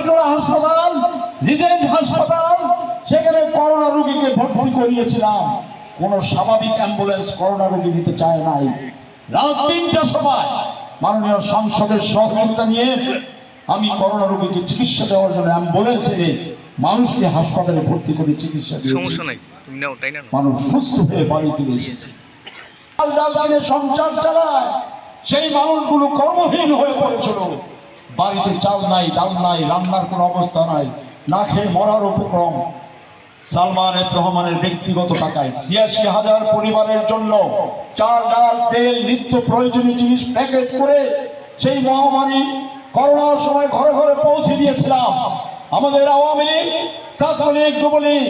Metro হাসপাতাল Regent হাসপাতাল সেখানে করোনা রোগীকে ভর্তি করিয়েছিলাম। কোন স্বাভাবিক অ্যাম্বুলেন্স করোনা রোগী নিতে চায় নাই। রাত তিনটার সময় মাননীয় সংসদের সহযোগিতা নিয়ে আমি করোনা রোগীকে চিকিৎসা দেওয়ার জন্য অ্যাম্বুলেন্স এনে মানুষকে হাসপাতালে ভর্তি করে চিকিৎসা দিয়েছি। সমস্যা নাই তুমি নাও তাই না? মানুষ সুস্থ হয়ে বাড়ি ফিরে এসেছে। সংসার চালায় সেই মানুষগুলো কর্মহীন হয়ে পড়েছিল। বাড়িতে চাল নাই ডাল নাই, রান্নার কোনো অবস্থা নাই না খেয়ে মরার উপক্রম। সালমান রহমানের ব্যক্তিগত টাকায় ছিয়াশি হাজার পরিবারের জন্য চাল, ডাল, তেল, নিত্য প্রয়োজনীয় জিনিস প্যাকেট করে সেই মহামারী করোনার সময় ঘরে ঘরে পৌঁছে দিয়েছিলাম। আমাদের আওয়ামী লীগ, ছাত্রলীগ, যুবলীগ,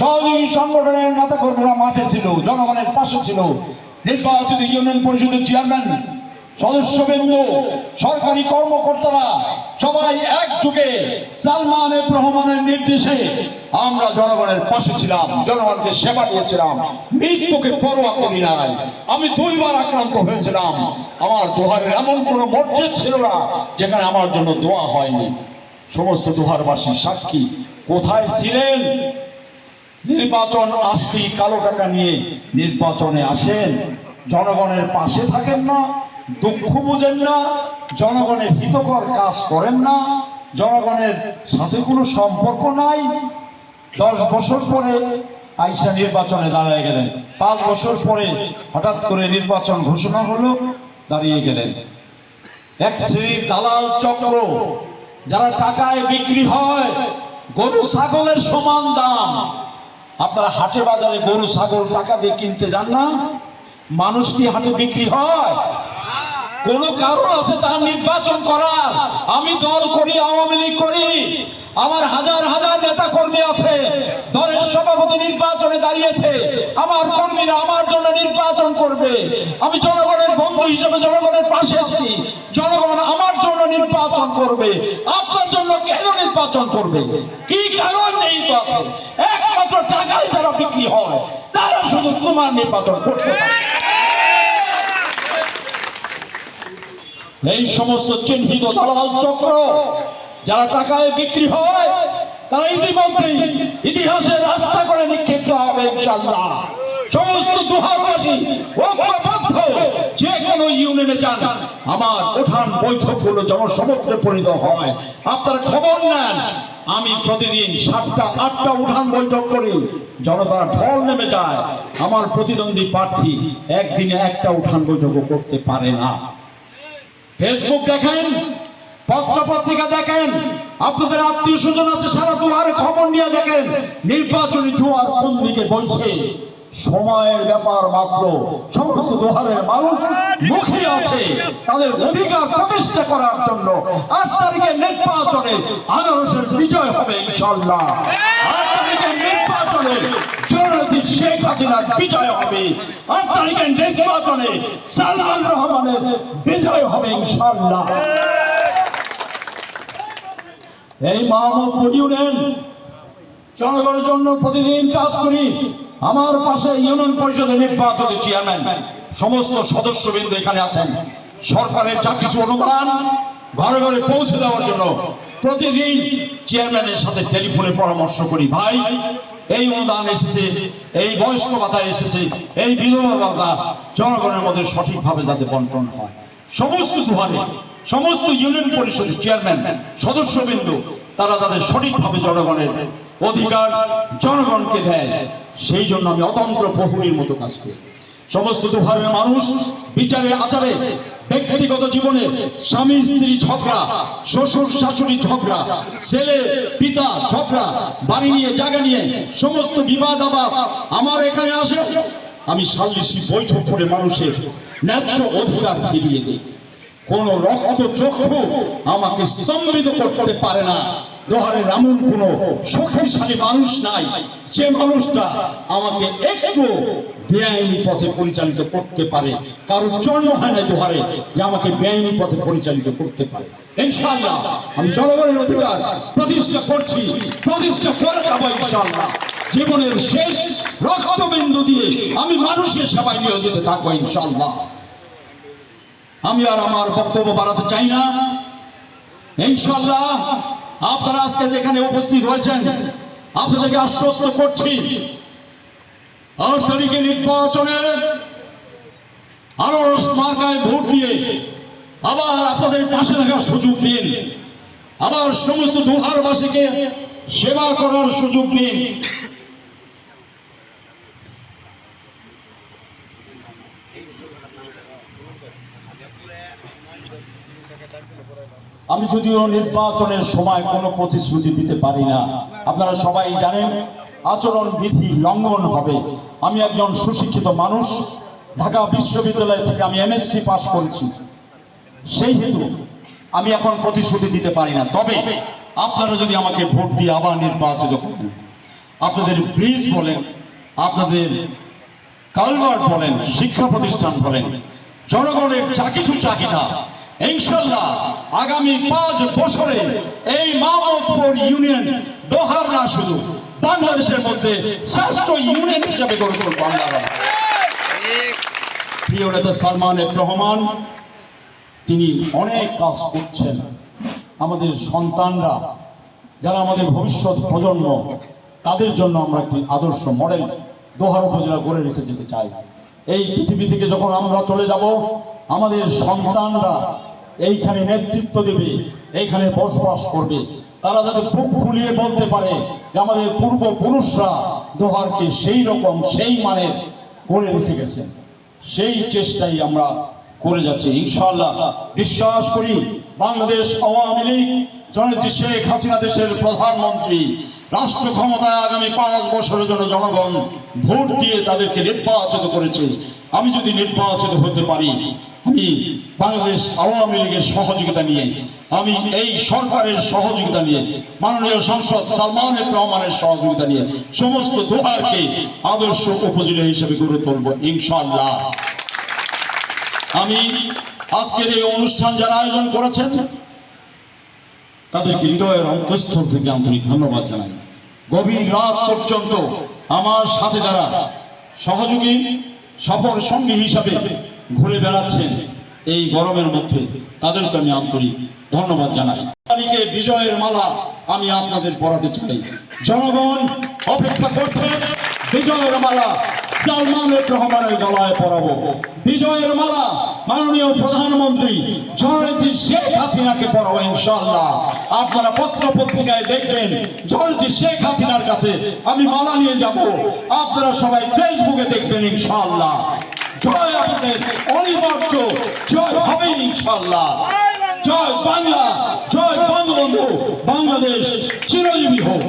সহযোগী সংগঠনের নেতা কর্মীরা মাঠে ছিল, জনগণের পাশে ছিল। নির্বাচিত ইউনিয়ন পরিষদের চেয়ারম্যান সদস্যবৃন্দ, সরকারি কর্মকর্তারা সবাই একযোগে সালমান রহমানের নির্দেশে আমরা জনগণের পাশে ছিলাম, জনগণকে সেবা দিয়েছিলাম, মৃত্যুকে পরোয়া করি নাই। আমি দুইবার আক্রান্ত হয়েছিলাম। আমার দোহারের এমন কোনো মসজিদ ছিল না যেখানে আমার জন্য দোয়া হয়নি। সমস্ত দোহারবাসী সাক্ষী কোথায় ছিলেন? নির্বাচন আসলেই কালো টাকা নিয়ে নির্বাচনে আসেন। জনগণের পাশে থাকেন না। দুঃখ বুঝেন না জনগণের হিতকর কাজ করেন না, জনগণের সাথে কোনো সম্পর্ক নাই। দশ বছর পরে আইসা নির্বাচনে দাঁড়িয়ে গেলেন। পাঁচ বছর পরে হঠাৎ করে নির্বাচন ঘোষণা হলো, দাঁড়িয়ে গেলেন। এক শ্রেণির দালাল চক্র, যারা টাকায় বিক্রি হয়, গরু, ছাগলের সমান দাম। আপনারা হাটে বাজারে গরু, ছাগল, টাকা দিয়ে কিনতে যান না। মানুষ কি হাটে বিক্রি হয়? কোন কারণ আছে তার নির্বাচন করার? আমি দল করি, আওয়ামী লীগ করি। আমার হাজার হাজার নেতা কর্মী আছে, দলের সভাপতি নির্বাচনে দাঁড়িয়েছে। আমার কর্মীরা আমার জন্য নির্বাচন করবে। আমি জনগণের বন্ধু হিসেবে জনগণের পাশে আছি। জনগণ আমার জন্য নির্বাচন করবে। আপনার জন্য কেন নির্বাচন করবে? কি কারণ নেই তো আছে? একমাত্র টাকায় যারা বিক্রি হয়, তারা শুধু তোমার নির্বাচন করতে পারে। এই সমস্ত চিহ্নিত দালাল চক্র, যারা টাকায় বিক্রি হয়, তারা ইতিমধ্যেই ইতিহাসে রাস্তা করে নিক্ষেপ হবে ইনশাল্লাহ সমস্ত দুহারবাসী ঐক্যবদ্ধ যে কোনো ইউনিয়নে যান। আমার উঠান বৈঠক হলো জনসমুদ্রে পরিণত হয়। আপনার খবর নেন, আমি প্রতিদিন সাতটা, আটটা উঠান বৈঠক করি। জনতার ঢল নেমে যায়। আমার প্রতিদ্বন্দ্বী প্রার্থী একদিনে একটা উঠান বৈঠকও করতে পারে না। ফেসবুক দেখেন পত্র পত্রিকা দেখেন, আপনাদের আত্মীয় স্বজন আছে, সারা দুয়ারে খবর নিয়ে দেখেন, নির্বাচনী জোয়ার কোন দিকে বইছে? সময়ের ব্যাপার মাত্র, সমস্ত দুহারের মানুষ মুখে আছে, তাদের অধিকার প্রতিষ্ঠা করার জন্য আট তারিখে নির্বাচনে আনারসের বিজয় হবে, ইনশাল্লাহ। আট তারিখে নির্বাচনে শেখ হাসিনার বিজয় হবে। আট নির্বাচনে সালমান রহমানের বিজয় হবে ইনশাল্লাহ এই মাহমুদপুর ইউনিয়ন জনগণের জন্য প্রতিদিন কাজ করি। আমার পাশে ইউনিয়ন পরিষদের নির্বাচনের চেয়ারম্যান, সমস্ত সদস্যবৃন্দ এখানে আছেন। সরকারের যা কিছু অনুদান ঘরে ঘরে পৌঁছে দেওয়ার জন্য প্রতিদিন চেয়ারম্যানের সাথে টেলিফোনে পরামর্শ করি। ভাই এই অনুদান এসেছে, এই বয়স্ক ভাতা এসেছে, এই বিধবা ভাতা জনগণের মধ্যে সঠিকভাবে যাতে বন্টন হয়। সমস্ত দুহারে, সমস্ত ইউনিয়ন পরিষদের চেয়ারম্যান, সদস্যবৃন্দ, তারা তাদের সঠিকভাবে জনগণের অধিকার জনগণকে দেয়। সেই জন্য আমি অতন্ত্র প্রহরীর মতো কাজ করি। সমস্ত দুহারের মানুষ বিচারে, আচারে ব্যক্তিগত জীবনে স্বামী, স্ত্রী ঝগড়া, শ্বশুর, শাশুড়ি ঝগড়া, ছেলে, পিতা ঝগড়া, বাড়ি নিয়ে, জায়গা নিয়ে, সমস্ত বিবাদ আবার আমার এখানে আসে, আমি সালিশি বৈঠক করে মানুষের ন্যায্য অধিকার ফিরিয়ে দিই। কোন রক্ত চক্ষু আমাকে স্তম্ভিত করতে পারে না। দোহারের এমন কোন শক্তিশালী মানুষ নাই। যে মানুষটা আমাকে একটু বেআইনি পথে পরিচালিত করতে পারে কারণ জন্ম হয় না দোহারে, যে আমাকে বেআইনি পথে পরিচালিত করতে পারে। ইনশাআল্লাহ, আমি জনগণের অধিকার প্রতিষ্ঠা করছি, প্রতিষ্ঠা করে যাব ইনশাআল্লাহ। জীবনের শেষ রক্তবিন্দু দিয়ে আমি মানুষের সেবায় নিয়োজিত থাকব ইনশাআল্লাহ। আমি আর আমার বক্তব্য বাড়াতে চাই না। ইনশাল্লাহ আপনারা আজকে যেখানে উপস্থিত হয়েছেন, আপনাদেরকে আশ্বস্ত করছি, আট তারিখে নির্বাচনে আরও মার্কায় ভোট দিয়ে আবার আপনাদের পাশে থাকার সুযোগ দিন। আবার সমস্ত দুহারবাসীকে সেবা করার সুযোগ দিন। আমি যদিও নির্বাচনের সময় কোনো প্রতিশ্রুতি দিতে পারি না। আপনারা সবাই জানেন, আচরণ বিধি লঙ্ঘন হবে। আমি একজন সুশিক্ষিত মানুষ। ঢাকা বিশ্ববিদ্যালয় থেকে আমি এমএসসি পাশ করেছি। সেই হেতু আমি এখন প্রতিশ্রুতি দিতে পারি না। তবে আপনারা যদি আমাকে ভোট দিয়ে আবার নির্বাচিত করেন, আপনাদের ব্রিজ বলেন, আপনাদের কালভার্ট বলেন, শিক্ষা প্রতিষ্ঠান বলেন, জনগণের যা কিছু ইনশাল্লাহ আগামী পাঁচ বছরে এই মাহমুদপুর ইউনিয়ন দোহার না শুধু বাংলাদেশের মধ্যে শ্রেষ্ঠ ইউনিয়ন হিসেবে গড়ে তুলব আমরা প্রিয় নেতা সালমান এফ রহমান, তিনি অনেক কাজ করছেন। আমাদের সন্তানরা, যারা আমাদের ভবিষ্যৎ প্রজন্ম, তাদের জন্য আমরা একটি আদর্শ মডেল দোহার উপজেলা গড়ে রেখে যেতে চাই। এই পৃথিবী থেকে যখন আমরা চলে যাব, আমাদের সন্তানরা এইখানে নেতৃত্ব দেবে, এইখানে বসবাস করবে। তারা যাতে বুক ফুলিয়ে বলতে পারে যে আমাদের পূর্বপুরুষরা দোহারকে সেই রকম, সেই মানের করে রেখে গেছেন সেই চেষ্টাই আমরা করে যাচ্ছি। ইনশাআল্লাহ, বিশ্বাস করি বাংলাদেশ আওয়ামী লীগ, জননেত্রী শেখ হাসিনা দেশের প্রধানমন্ত্রী, রাষ্ট্র ক্ষমতায় আগামী পাঁচ বছরের জন্য জনগণ ভোট দিয়ে তাদেরকে নির্বাচিত করেছে। আমি যদি নির্বাচিত হতে পারি আমি বাংলাদেশ আওয়ামী লীগের সহযোগিতা নিয়ে, আমি এই সরকারের সহযোগিতা নিয়ে, মাননীয় সংসদ সালমান রহমানের সহযোগিতা নিয়ে সমস্ত দোহারকে আদর্শ উপজেলা হিসেবে গড়ে তুলব, ইনশাআল্লাহ। আমি আজকের এই অনুষ্ঠান যারা আয়োজন করেছেন, তাদেরকে হৃদয়ের অন্তঃস্থল থেকে আন্তরিক ধন্যবাদ জানাই। গভীর রাত পর্যন্ত আমার সাথে যারা সহযোগী, সফর সঙ্গী হিসাবে ঘুরে বেড়াচ্ছেন এই গরমের মধ্যে। তাদেরকে আমি আন্তরিক ধন্যবাদ জানাই। তারিখে বিজয়ের মালা আমি আপনাদের পড়াতে চাই। জনগণ অপেক্ষা করছে, বিজয়ের মালা সালমান এফ রহমানের গলায় পরাবো। বিজয়ের মালা মাননীয় প্রধানমন্ত্রী জননেত্রী শেখ হাসিনাকে পরাবো ইনশাআল্লাহ। আপনারা পত্র পত্রিকায় দেখবেন জননেত্রী শেখ হাসিনার কাছে আমি মালা নিয়ে যাব। আপনারা সবাই ফেসবুকে দেখবেন ইনশাআল্লাহ। জয় আমাদের অনিবার্য জয় হবে ইনশাল্লাহ জয় বাংলা জয় বঙ্গবন্ধু বাংলাদেশ চিরজীবী হোক।